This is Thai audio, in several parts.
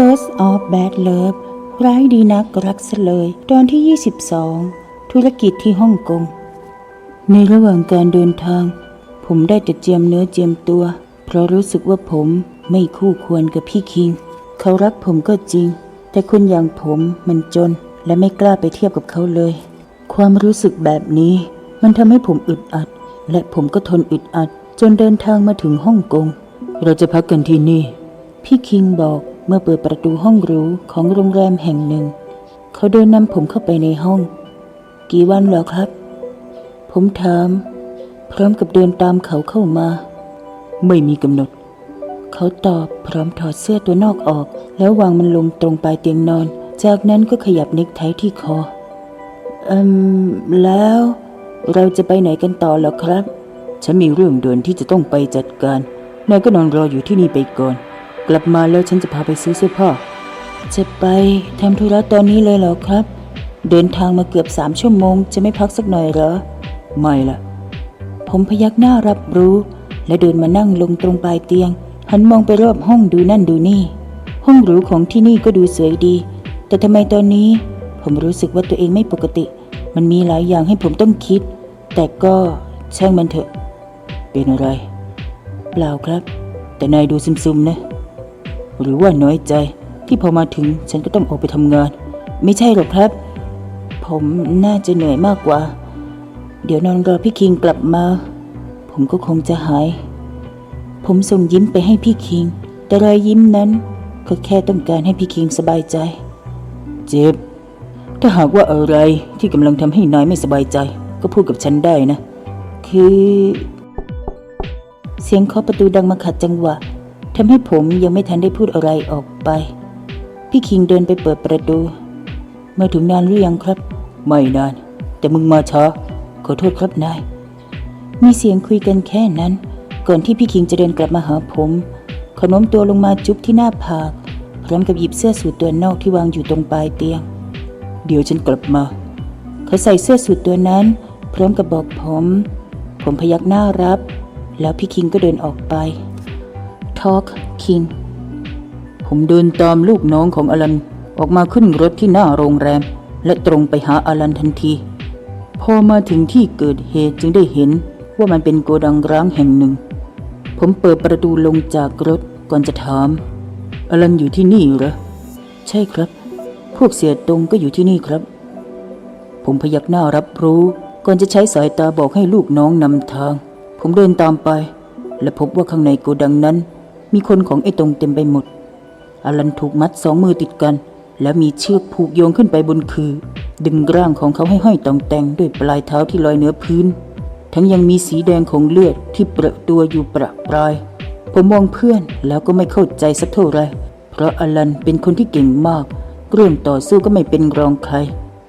Because of Bad Love ร้ายดีนักรักซะเลย ตอนที่ 22 ธุรกิจที่ฮ่องกง ในระหว่างการเดินทาง ผมได้แต่เจียมเนื้อเจียมตัว เพราะรู้สึกว่าผมไม่คู่ควรกับพี่คิง เขารักผมก็จริง แต่คนอย่างผมมันจน และไม่กล้าไปเทียบกับเขาเลย ความรู้สึกแบบนี้ มันทำให้ผมอึดอัด และผมก็ทนอึดอัด จนเดินทางมาถึงฮ่องกง เราจะพักกันที่นี่ พี่คิงบอก มื่อเปิดประตูห้องหรูของโรงแรมแห่งหนึ่ง เขาเดินนำผมเข้าไปในห้อง กี่วันเหรอครับ ผมถาม พร้อมกับเดินตามเขาเข้ามา ไม่มีกำหนด เขาตอบพร้อมถอดเสื้อตัวนอกออก แล้ววางมันลงตรงปลายเตียงนอน จากนั้นก็ขยับเน็กไทที่คออืมแล้วเราจะไปไหนกันต่อเหรอครับ ฉันมีเรื่องด่วนที่จะต้องไปจัดการนายก็นอนรออยู่ที่นี่ไปก่อน กลับมาแล้วฉันจะพาไปซื้อเสื้อผ้า จะไปทำธุระตอนนี้เลยเหรอครับ เดินทางมาเกือบสามชั่วโมง จะไม่พักสักหน่อยเหรอ ไม่ละผมพยักหน้ารับรู้ และเดินมานั่งลงตรงปลายเตียง หันมองไปรอบห้องดูนั่นดูนี่ ห้องหรูของที่นี่ก็ดูสวยดี แต่ทำไมตอนนี้ ผมรู้สึกว่าตัวเองไม่ปกติ มันมีหลายอย่างให้ผมต้องคิด แต่ก็ช่างมันเถอะ เป็นอะไร เปล่าครับ แต่นายดูซึมๆนะ หรือว่าน้อยใจ ที่พอมาถึงฉันก็ต้องออกไปทำงาน ไม่ใช่หรอกครับ ผมน่าจะเหนื่อยมากกว่า เดี๋ยวนอนรอพี่คิงกลับมา ผมก็คงจะหาย ผมส่งยิ้มไปให้พี่คิง แต่รอยยิ้มนั้น ก็แค่ต้องการให้พี่คิงสบายใจ เจ็บ ถ้าหากว่าอะไรที่กำลังทำให้นายไม่สบายใจ ก็พูดกับฉันได้นะ คือ เสียงเคาะประตูดังมาขัดจังหวะ ทำให้ผมยังไม่ทันได้พูดอะไรออกไป พี่คิงเดินไปเปิดประตู มาถึงนานหรือยังครับ ไม่นาน แต่มึงมาช้า ขอโทษครับนาย มีเสียงคุยกันแค่นั้น ก่อนที่พี่คิงจะเดินกลับมาหาผมขน้มตัวลงมาจุ๊บที่หน้าผาก พร้อมกับหยิบเสื้อสูทตัวนอกที่วางอยู่ตรงปลายเตียง เดี๋ยวฉันกลับมา เขาใส่เสื้อสูทตัวนั้น พร้อมกับบอกผม ผมพยักหน้ารับ แล้วพี่คิงก็เดินออกไป Talk King ผมเดินตามลูกน้องของอลันออกมาขึ้นรถที่หน้าโรงแรม และตรงไปหาอลันทันที พอมาถึงที่เกิดเหตุจึงได้เห็นว่ามันเป็นโกดังร้างแห่งหนึ่ง ผมเปิดประตูลงจากรถก่อนจะถาม อลันอยู่ที่นี่เหรอ ใช่ครับ พวกเสียตรงก็อยู่ที่นี่ครับ ผมพยักหน้ารับรู้ก่อนจะใช้สายตาบอกให้ลูกน้องนำทาง ผมเดินตามไป และพบว่าข้างในโกดังนั้น มีคนของไอ้ตรงเต็มไปหมด อลันถูกมัดสองมือติดกัน แล้วมีเชือกผูกโยงขึ้นไปบนคือ ดึงร่างของเขาให้ห้อยตองแต่งด้วยปลายเท้าที่ลอยเหนือพื้น ทั้งยังมีสีแดงของเลือดที่เปรอะตัวอยู่ประปราย ผมมองเพื่อนแล้วก็ไม่เข้าใจสักเท่าไร เพราะอลันเป็นคนที่เก่งมาก เรื่องต่อสู้ก็ไม่เป็นรองใคร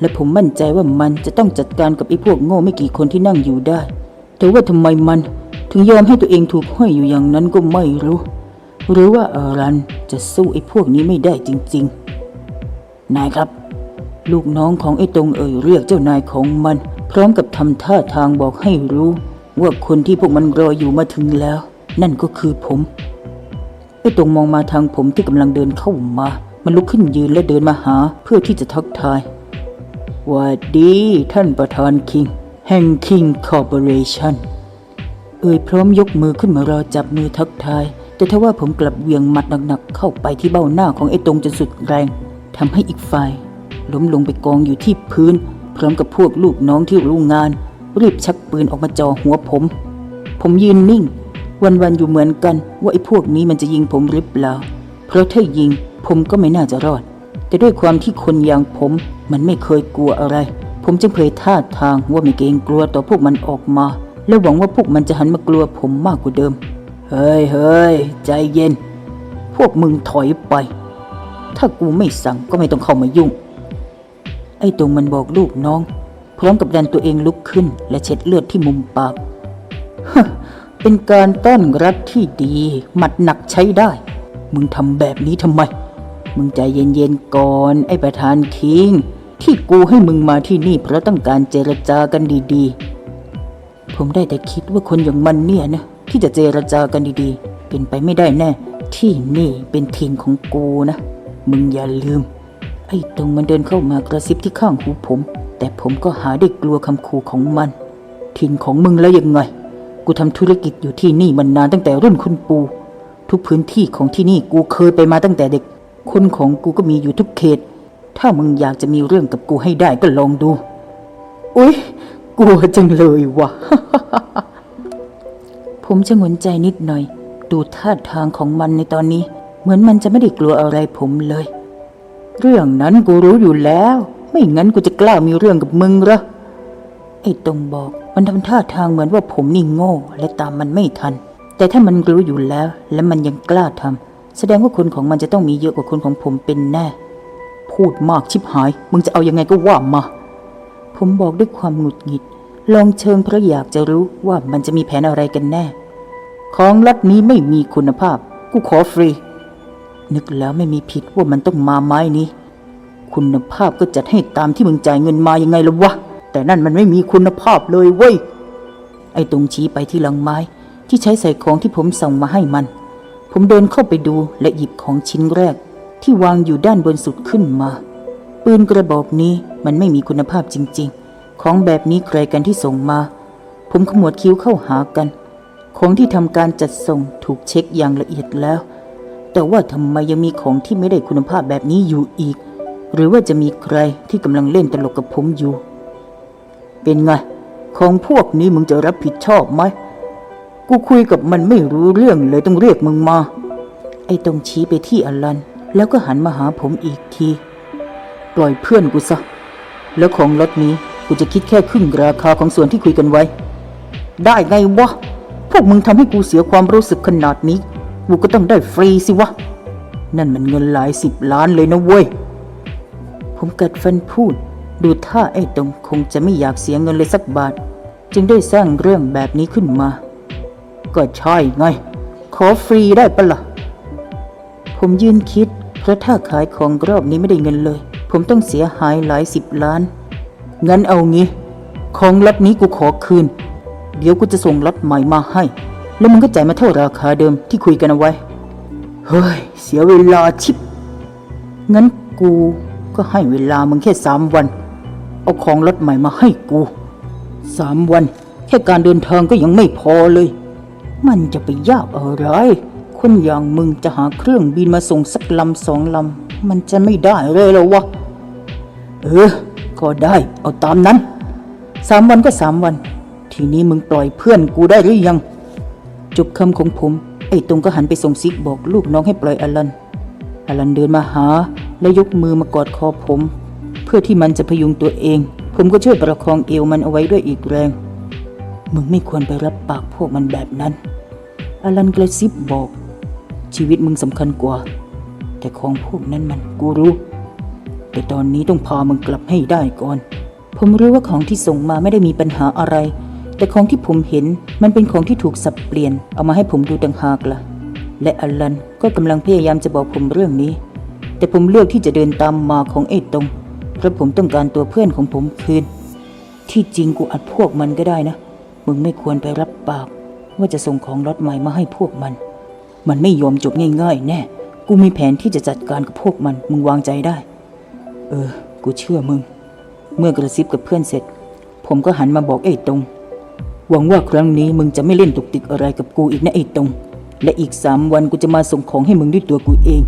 และผมมั่นใจว่ามันจะต้องจัดการกับไอ้พวกโง่ไม่กี่คนที่นั่งอยู่ได้ แต่ว่าทำไมมันถึงยอมให้ตัวเองถูกห้อยอยู่อย่างนั้นก็ไม่รู้ หรือว่าอารันจะสู้ไอ้พวกนี้ไม่ได้จริง ๆ นายครับ ลูกน้องของไอ้ตรงเอ่ยเรียกเจ้านายของมัน พร้อมกับทำท่าทางบอกให้รู้ ว่าคนที่พวกมันรออยู่มาถึงแล้ว นั่นก็คือผมไอ้ตรงมองมาทางผมที่กำลังเดินเข้ามา มันลุกขึ้นยืนและเดินมาหาเพื่อที่จะทักทายวัดดีท่านประธานคิง แห่งคิงคอร์ปอเรชั่นเอ่ยพร้อมยกมือขึ้นมารอจับมือทักทาย แต่ทว่าผมกลับเวียงหมัดหนักๆเข้าไปที่เบ้าหน้าของไอ้ตรงจนสุดแรงทำให้อีกฝ่าย ล้มลงไปกองอยู่ที่พื้น พร้อมกับพวกลูกน้องที่รู้งาน รีบชักปืนออกมาจ่อหัวผม ผมยืนนิ่ง วันๆอยู่เหมือนกันว่าไอ้พวกนี้มันจะยิงผมหรือเปล่า เพราะถ้ายิงผมก็ไม่น่าจะรอด แต่ด้วยความที่คนอย่างผมมันไม่เคยกลัวอะไร ผมจึงเผยท่าทางว่าไม่เกรงกลัวต่อพวกมันออกมา และหวังว่าพวกมันจะหันมากลัวผมมากกว่าเดิม เฮ้ยเฮ้ยใจเย็น พวกมึงถอยไป ถ้ากูไม่สั่งก็ไม่ต้องเข้ามายุ่ง ไอ้ตรงมันบอกลูกน้อง พร้อมกับดันตัวเองลุกขึ้น และเช็ดเลือดที่มุมปากเป็นการต้อนรับที่ดี หมัดหนักใช้ได้ มึงทำแบบนี้ทำไม มึงใจเย็นๆก่อน ไอ้ประธานคิง ที่กูให้มึงมาที่นี่เพราะต้องการเจรจากันดีๆ ผมได้แต่คิดว่าคนอย่างมันเนี่ยนะ ที่จะเจรจากันดีๆ เป็นไปไม่ได้แน่ ที่นี่เป็นถิ่นของกูนะ มึงอย่าลืม ไอ้ตรงมันเดินเข้ามากระซิบที่ข้างหูผม แต่ผมก็หาได้กลัวคำขู่ของมัน ถิ่นของมึงแล้วยังไง กูทำธุรกิจอยู่ที่นี่มันนานตั้งแต่รุ่นคุณปู่ทุกพื้นที่ของที่นี่กูเคยไปมาตั้งแต่เด็ก คนของกูก็มีอยู่ทุกเขต ถ้ามึงอยากจะมีเรื่องกับกูให้ได้ก็ลองดู อุ๊ย กลัวจังเลยวะ ผมชะงนใจนิดหน่อย ดูท่าทางของมันในตอนนี้ เหมือนมันจะไม่ได้กลัวอะไรผมเลย เรื่องนั้นกูรู้อยู่แล้ว ไม่งั้นกูจะกล้ามีเรื่องกับมึงเหรอไอ้ตรงบอกมันทำท่าทางเหมือนว่าผมนี่โง่ และตามมันไม่ทัน แต่ถ้ามันรู้อยู่แล้ว และมันยังกล้าทำแสดงว่าคนของมันจะต้องมีเยอะกว่าคนของผมเป็นแน่ พูดมากชิบหาย มึงจะเอายังไงก็ว่ามา ผมบอกด้วยความหงุดหงิด ลองเชิงเพราะอยากจะรู้ว่ามันจะมีแผนอะไรกันแน่ ของลัดนี้ไม่มีคุณภาพ กูขอฟรี นึกแล้วไม่มีผิดว่ามันต้องมาไม้นี้ คุณภาพก็จัดให้ตามที่มึงจ่ายเงินมายังไงล่ะวะ แต่นั่นมันไม่มีคุณภาพเลยเว้ย ไอ้ตรงชี้ไปที่ลังไม้ที่ใช้ใส่ของที่ผมส่งมาให้มัน ผมเดินเข้าไปดูและหยิบของชิ้นแรก ที่วางอยู่ด้านบนสุดขึ้นมา ปืนกระบอกนี้มันไม่มีคุณภาพจริง ๆ ของแบบนี้ใครกันที่ส่งมา ผมขมวดคิ้วเข้าหากัน ของที่ทำการจัดส่งถูกเช็คอย่างละเอียดแล้ว แต่ว่าทำไมยังมีของที่ไม่ได้คุณภาพแบบนี้อยู่อีก หรือว่าจะมีใครที่กำลังเล่นตลกกับผมอยู่ เป็นไง ของพวกนี้มึงจะรับผิดชอบไหมกูคุยกับมันไม่รู้เรื่องเลยต้องเรียกมึงมา ไอ้ตรงชี้ไปที่อลัน แล้วก็หันมาหาผมอีกที ปล่อยเพื่อนกูซะ แล้วของรถนี้ กูจะคิดแค่ครึ่งราคาของส่วนที่คุยกันไว้ ได้ไงวะ พวกมึงทำให้กูเสียความรู้สึกขนาดนี้ กูก็ต้องได้ฟรีสิวะ นั่นมันเงินหลายสิบล้านเลยนะเว้ย ผมกัดฟันพูด ดูท่าไอ้ตรงคงจะไม่อยากเสียเงินเลยสักบาท จึงได้สร้างเรื่องแบบนี้ขึ้นมา ก็ใช่ไง ขอฟรีได้ปะละ่ะ ผมยืนคิด เพราะถ้าขายของรอบนี้ไม่ได้เงินเลย ผมต้องเสียหายหลายสิบล้าน งั้นเอางี้ ของล็อตนี้กูขอคืน เดี๋ยวกูจะส่งล็อตใหม่มาให้ แล้วมึงก็จ่ายมาเท่าราคาเดิมที่คุยกันเอาไว้ เฮ้ย เสียเวลาชิบ งั้นกูก็ให้เวลามึงแค่สามวัน เอาของรถใหม่มาให้กูสามวัน แค่การเดินทางก็ยังไม่พอเลย มันจะไปยากอะไร คนอย่างมึงจะหาเครื่องบินมาส่งสักลำสองลำ มันจะไม่ได้เลยหรอวะ เออ ก็ได้เอาตามนั้นสามวันก็สามวัน ทีนี้มึงปล่อยเพื่อนกูได้หรือยัง จบคำของผม ไอ้ตรงก็หันไปส่งซิกบอกลูกน้องให้ปล่อยอลันอลันเดินมาหา และยกมือมากอดคอผม เพื่อที่มันจะพยุงตัวเอง ผมก็ช่วยประคองเอวมันเอาไว้ด้วยอีกแรง มึงไม่ควรไปรับปากพวกมันแบบนั้นอลันกระซิบบอก ชีวิตมึงสำคัญกว่า แต่ของพวกนั้นมันกูรู้ แต่ตอนนี้ต้องพามึงกลับให้ได้ก่อน ผมรู้ว่าของที่ส่งมาไม่ได้มีปัญหาอะไร แต่ของที่ผมเห็นมันเป็นของที่ถูกสับเปลี่ยน เอามาให้ผมดูต่างหากล่ะ และอลันก็กำลังพยายามจะบอกผมเรื่องนี้ แต่ผมเลือกที่จะเดินตามมาของไอ้ตรง เพราะผมต้องการตัวเพื่อนของผมคืน ที่จริงกูอัดพวกมันก็ได้นะ มึงไม่ควรไปรับปาก ว่าจะส่งของรถใหม่มาให้พวกมัน มันไม่ยอมจบง่าย ๆ แน่ กูมีแผนที่จะจัดการกับพวกมัน มึงวางใจได้ เออ กูเชื่อมึง เมื่อกระซิบกับเพื่อนเสร็จ ผมก็หันมาบอกไอ้ตรง หวังว่าครั้งนี้มึงจะไม่เล่นตุกติกอะไรกับกูอีกนะไอ้ตรง และอีกสามวันกูจะมาส่งของให้มึงด้วยตัวกูเอง